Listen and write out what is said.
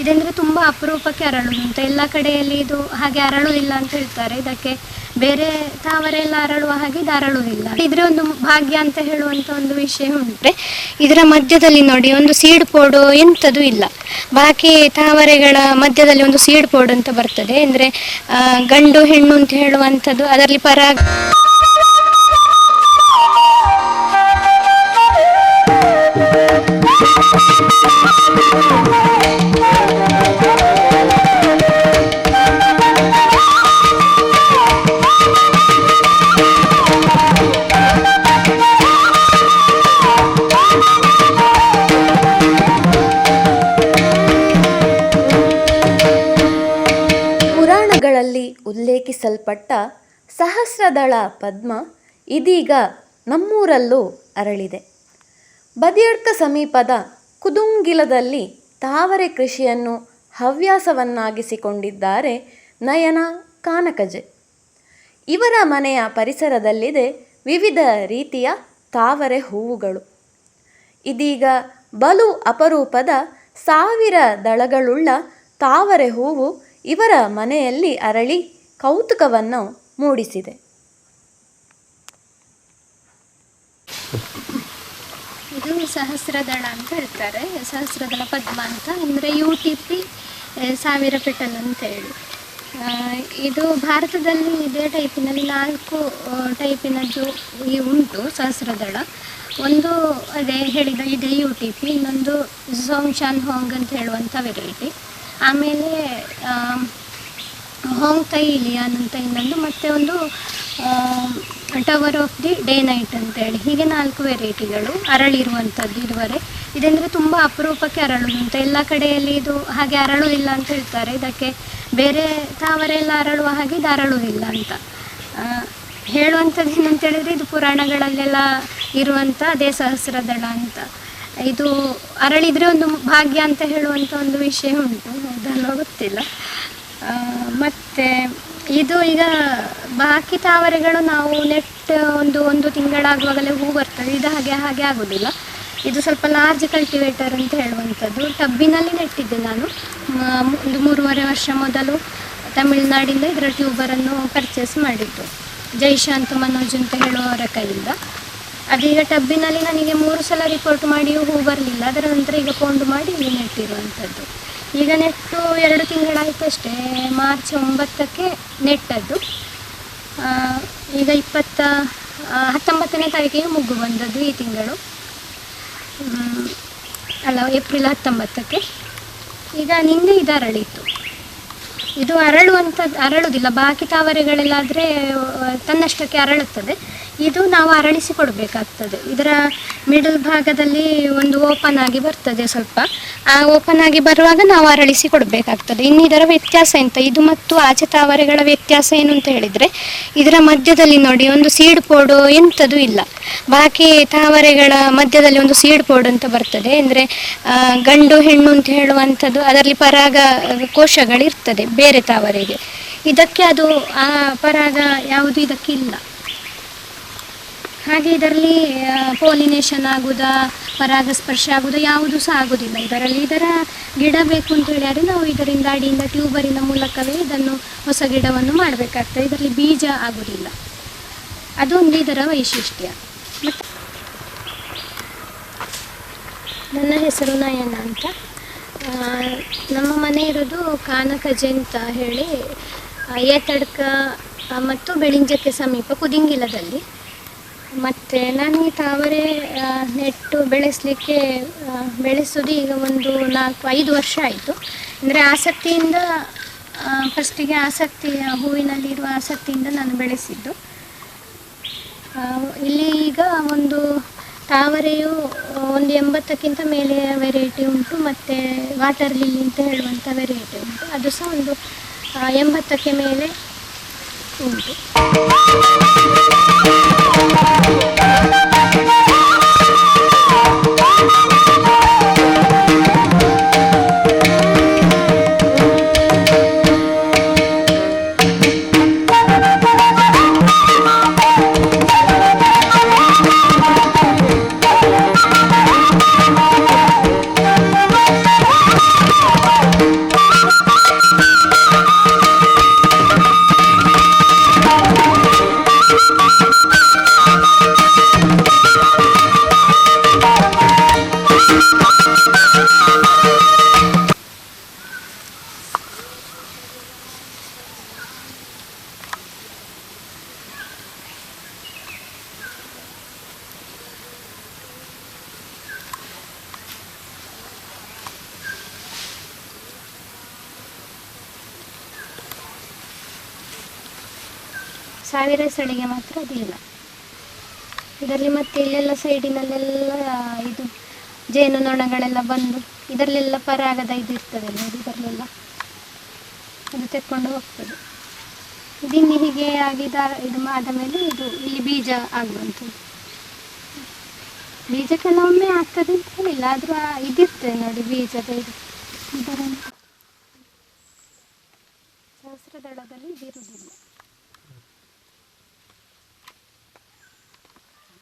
ಇದಂದ್ರೆ ತುಂಬ ಅಪರೂಪಕ್ಕೆ ಅರಳುದು ಅಂತ. ಎಲ್ಲ ಕಡೆಯಲ್ಲಿ ಇದು ಹಾಗೆ ಅರಳುವುದಿಲ್ಲ ಅಂತ ಹೇಳ್ತಾರೆ. ಇದಕ್ಕೆ ಬೇರೆ ತಾವರೆ ಎಲ್ಲ ಅರಳುವ ಹಾಗೆ ಇದು ಅರಳುವುದಿಲ್ಲ ಇದ್ರೆ ಒಂದು ಭಾಗ್ಯ ಅಂತ ಹೇಳುವಂತ ಒಂದು ವಿಷಯ ಉಂಟು. ಇದರ ಮಧ್ಯದಲ್ಲಿ ನೋಡಿ, ಒಂದು ಸೀಡ್ ಪೋಡು ಎಂಥದ್ದು ಇಲ್ಲ. ಬಾಕಿ ತಾವರೆಗಳ ಮಧ್ಯದಲ್ಲಿ ಒಂದು ಸೀಡ್ ಪೋಡ್ ಅಂತ ಬರ್ತದೆ. ಅಂದ್ರೆ ಗಂಡು ಹೆಣ್ಣು ಅಂತ ಹೇಳುವಂಥದ್ದು. ಅದರಲ್ಲಿ ಪರಾಗ ಪುರಾಣಗಳಲ್ಲಿ ಉಲ್ಲೇಖಿಸಲ್ಪಟ್ಟ ಸಹಸ್ರದಳ ಪದ್ಮ ಇದೀಗ ನಮ್ಮೂರಲ್ಲೂ ಅರಳಿದೆ. ಬದಿಯಡ್ಕ ಸಮೀಪದ ಕುದುಂಗಿಲದಲ್ಲಿ ತಾವರೆ ಕೃಷಿಯನ್ನು ಹವ್ಯಾಸವನ್ನಾಗಿಸಿಕೊಂಡಿದ್ದಾರೆ ನಯನ ಕಾನಕಜೆ. ಇವರ ಮನೆಯ ಪರಿಸರದಲ್ಲಿದೆ ವಿವಿಧ ರೀತಿಯ ತಾವರೆ ಹೂವುಗಳು. ಇದೀಗ ಬಲು ಅಪರೂಪದ ಸಾವಿರ ದಳಗಳುಳ್ಳ ತಾವರೆ ಹೂವು ಇವರ ಮನೆಯಲ್ಲಿ ಅರಳಿ ಕೌತುಕವನ್ನು ಮೂಡಿಸಿದೆ. ಇದು ಸಹಸ್ರದಳ ಅಂತ ಹೇಳ್ತಾರೆ. ಸಹಸ್ರದಳ ಪದ್ಮ ಅಂತ. ಅಂದರೆ ಯು ಟಿ ಪಿ ಸಾವಿರ ಪೆಟಲ್ ಅಂತ ಹೇಳಿ. ಇದು ಭಾರತದಲ್ಲಿ ಇದೇ ಟೈಪಿನಲ್ಲಿ ನಾಲ್ಕು ಟೈಪಿನದ್ದು ಈ ಉಂಟು ಸಹಸ್ರದಳ. ಒಂದು ಅದೇ ಹೇಳಿದ ಇದೆ ಯು ಟಿ ಪಿ, ಇನ್ನೊಂದು ಝೋಂಗ್ಶಾನ್ ಹೋಂಗ್ ಅಂತ ಹೇಳುವಂಥ ವೆರೈಟಿ. ಆಮೇಲೆ ಹೋಮ್ ಕೈ ತೈ ಇಲಿಯಾನ್ ಅಂತ ಇನ್ನೊಂದು ಮತ್ತೆ ಒಂದು tower of the day night ಅಂತೇಳಿ ಹೀಗೆ ನಾಲ್ಕು ವೆರೈಟಿಗಳು ಅರಳಿರುವಂಥದ್ದು ಇದುವರೆ. ಇದಂದರೆ ತುಂಬ ಅಪರೂಪಕ್ಕೆ ಅರಳುದು ಅಂತ ಎಲ್ಲ ಕಡೆಯಲ್ಲಿ ಇದು ಹಾಗೆ ಅರಳುವುದಿಲ್ಲ ಅಂತ ಹೇಳ್ತಾರೆ. ಇದಕ್ಕೆ ಬೇರೆ ತಾವರೆ ಎಲ್ಲ ಅರಳುವ ಹಾಗೆ ಇದು ಅರಳುವುದಿಲ್ಲ ಅಂತ. ಹೇಳುವಂಥದ್ದು ಏನಂತ ಹೇಳಿದರೆ ಇದು ಪುರಾಣಗಳಲ್ಲೆಲ್ಲ ಇರುವಂಥ ಅದೇ ಸಹಸ್ರದಳ ಅಂತ. ಇದು ಅರಳಿದ್ರೆ ಒಂದು ಭಾಗ್ಯ ಅಂತ ಹೇಳುವಂಥ ಒಂದು ವಿಷಯ ಉಂಟು ಹೌದಲ್ವ ಗೊತ್ತಿಲ್ಲ. ಮತ್ತೆ ಇದು ಈಗ ಬಾಕಿ ತಾವರೆಗಳು ನಾವು ನೆಟ್ ಒಂದು ಒಂದು ತಿಂಗಳಾಗುವಾಗಲೇ ಹೂ ಬರ್ತದೆ ಇದು ಹಾಗೆ ಹಾಗೆ ಆಗೋದಿಲ್ಲ. ಇದು ಸ್ವಲ್ಪ ಲಾರ್ಜ್ ಕಲ್ಟಿವೇಟರ್ ಅಂತ ಹೇಳುವಂಥದ್ದು. ಟಬ್ಬಿನಲ್ಲಿ ನೆಟ್ಟಿದ್ದೆ ನಾನು. ಒಂದು ಮೂರುವರೆ ವರ್ಷ ಮೊದಲು ತಮಿಳುನಾಡಿಂದ ಇದರ ಟ್ಯೂಬರನ್ನು ಪರ್ಚೇಸ್ ಮಾಡಿದ್ದು. ಜೈಶಾಂತ್ ಮನೋಜ್ ಅಂತ ಹೇಳುವವರ ಕೈಯಿಂದ. ಅದೀಗ ಟಬ್ಬಿನಲ್ಲಿ ನನಗೆ ಮೂರು ಸಲ ರಿಪೋರ್ಟ್ ಮಾಡಿಯೂ ಹೂ ಬರಲಿಲ್ಲ. ಅದರ ನಂತರ ಈಗ ಪೌಂಡ್ ಮಾಡಿ ಇಲ್ಲಿ ನೆಟ್ಟಿರುವಂಥದ್ದು. ಈಗ ನೆಟ್ಟು ಎರಡು ತಿಂಗಳಾಯಿತು ಅಷ್ಟೇ. ಮಾರ್ಚ್ ಒಂಬತ್ತಕ್ಕೆ ನೆಟ್ಟದ್ದು. ಈಗ ಇಪ್ಪತ್ತ ಹತ್ತೊಂಬತ್ತನೇ ತಾರೀಕಿಗೆ ಮುಗ್ಗು ಬಂದದ್ದು ಈ ತಿಂಗಳು. ಅಲ್ಲ, ಏಪ್ರಿಲ್ ಹತ್ತೊಂಬತ್ತಕ್ಕೆ. ಈಗ ನಿನ್ನೆ ಇದು ಅರಳಿತ್ತು. ಇದು ಅರಳುವಂಥದ್ದು ಅರಳುವುದಿಲ್ಲ ಬಾಕಿ ತಾವರೆಗಳಲ್ಲಾದರೆ ತನ್ನಷ್ಟಕ್ಕೆ ಅರಳುತ್ತದೆ. ಇದು ನಾವು ಅರಳಿಸಿ ಕೊಡಬೇಕಾಗ್ತದೆ ಇದರ ಮಿಡಲ್ ಭಾಗದಲ್ಲಿ ಒಂದು ಓಪನ್ ಆಗಿ ಬರ್ತದೆ ಸ್ವಲ್ಪ. ಆ ಓಪನ್ ಆಗಿ ಬರುವಾಗ ನಾವು ಅರಳಿಸಿ ಕೊಡಬೇಕಾಗ್ತದೆ ಇನ್ನು ಇದರ ವ್ಯತ್ಯಾಸ ಎಂತ? ಇದು ಮತ್ತು ಆಚೆ ತಾವರೆಗಳ ವ್ಯತ್ಯಾಸ ಏನು ಅಂತ ಹೇಳಿದರೆ, ಇದರ ಮಧ್ಯದಲ್ಲಿ ನೋಡಿ, ಒಂದು ಸೀಡ್ ಪೋಡು ಎಂಥದ್ದು ಇಲ್ಲ. ಬಾಕಿ ತಾವರೆಗಳ ಮಧ್ಯದಲ್ಲಿ ಒಂದು ಸೀಡ್ ಪೌಡ್ ಅಂತ ಬರ್ತದೆ. ಅಂದರೆ ಗಂಡು ಹೆಣ್ಣು ಅಂತ ಹೇಳುವಂಥದ್ದು, ಅದರಲ್ಲಿ ಪರಾಗ, ಕೋಶಗಳಿರ್ತದೆ ಬೇರೆ ತಾವರೆಗೆ. ಇದಕ್ಕೆ ಅದು, ಆ ಪರಾಗ ಯಾವುದು ಇದಕ್ಕಿಲ್ಲ. ಹಾಗೆ ಇದರಲ್ಲಿ ಪೋಲಿನೇಷನ್ ಆಗುವುದಾ ಪರಾಗಸ್ಪರ್ಶ ಆಗುದ, ಯಾವುದು ಸಹ ಆಗುವುದಿಲ್ಲ ಇದರಲ್ಲಿ ಇದರ ಗಿಡ ಬೇಕು ಅಂತ ಹೇಳಿದರೆ ನಾವು ಇದರಿಂದ ಅಡಿಯಿಂದ ಟ್ಯೂಬರಿನ ಮೂಲಕವೇ ಇದನ್ನು ಹೊಸ ಗಿಡವನ್ನು ಮಾಡಬೇಕಾಗ್ತದೆ. ಇದರಲ್ಲಿ ಬೀಜ ಆಗುವುದಿಲ್ಲ ಅದೊಂದು ಇದರ ವೈಶಿಷ್ಟ್ಯ. ನನ್ನ ಹೆಸರು ನಯನ ಅಂತ. ನಮ್ಮ ಮನೆ ಇರೋದು ಕಾನಕಜೆ ಅಂತ ಹೇಳಿ ಏತಡ್ಕ ಮತ್ತು ಬೆಳಿಂಜಕ್ಕೆ ಸಮೀಪ ಕುದಿಂಗಿಲದಲ್ಲಿ ಮತ್ತು ನಾನು ಈ ತಾವರೆ ನೆಟ್ಟು ಬೆಳೆಸಲಿಕ್ಕೆ ಬೆಳೆಸೋದು ಈಗ ಒಂದು ನಾಲ್ಕು, ಐದು ವರ್ಷ ಆಯಿತು. ಅಂದರೆ ಆಸಕ್ತಿಯಿಂದ ಫಸ್ಟಿಗೆ ಆಸಕ್ತಿ ಹೂವಿನಲ್ಲಿರುವ ಆಸಕ್ತಿಯಿಂದ ನಾನು ಬೆಳೆಸಿದ್ದು. ಇಲ್ಲಿ ಈಗ ಒಂದು ತಾವರೆಯು ಒಂದು ಎಂಬತ್ತಕ್ಕಿಂತ ಮೇಲೆ ವೆರೈಟಿ ಉಂಟು, ಮತ್ತು ವಾಟರ್ ಲಿಲ್ಲಿ ಅಂತ ಹೇಳುವಂಥ ವೆರೈಟಿ ಉಂಟು. ಅದು ಸಹ ಒಂದು ಎಂಬತ್ತಕ್ಕೆ ಮೇಲೆ ಉಂಟು. ಸಾವಿರ ಸಳಿಗೆ ಮಾತ್ರ ಅದಿಲ್ಲ. ಇದರಲ್ಲಿ ಮತ್ತೆ ಇಲ್ಲೆಲ್ಲ ಸೈಡಿನಲ್ಲೆಲ್ಲ ಇದು ಜೇನು ನೊಣಗಳೆಲ್ಲ ಬಂದು ಇದರಲ್ಲೆಲ್ಲ ಪರಾಗದ ಇದು ಇರ್ತದೆ ನೋಡಿ ಇದರಲ್ಲೆಲ್ಲ. ಅದು ತೆಕ್ಕೊಂಡು ಹೋಗ್ತದೆ. ಇದಿನ್ನು ಹೀಗೆ ಆಗಿದ, ಇದು ಆದ ಮೇಲೆ ಇದು ಇಲ್ಲಿ ಬೀಜ ಆಗುವಂಥದ್ದು. ಬೀಜ ಕೆಲವೊಮ್ಮೆ ಆಗ್ತದೆ ಅಂತ ಹೇಳಿಲ್ಲ, ಆದರೂ ಇದಿರ್ತದೆ ನೋಡಿ ಬೀಜದ ಇದು. ಇದರ ಸಹಸ್ರದಳದಲ್ಲಿ ಇದಿರುವುದಿಲ್ಲ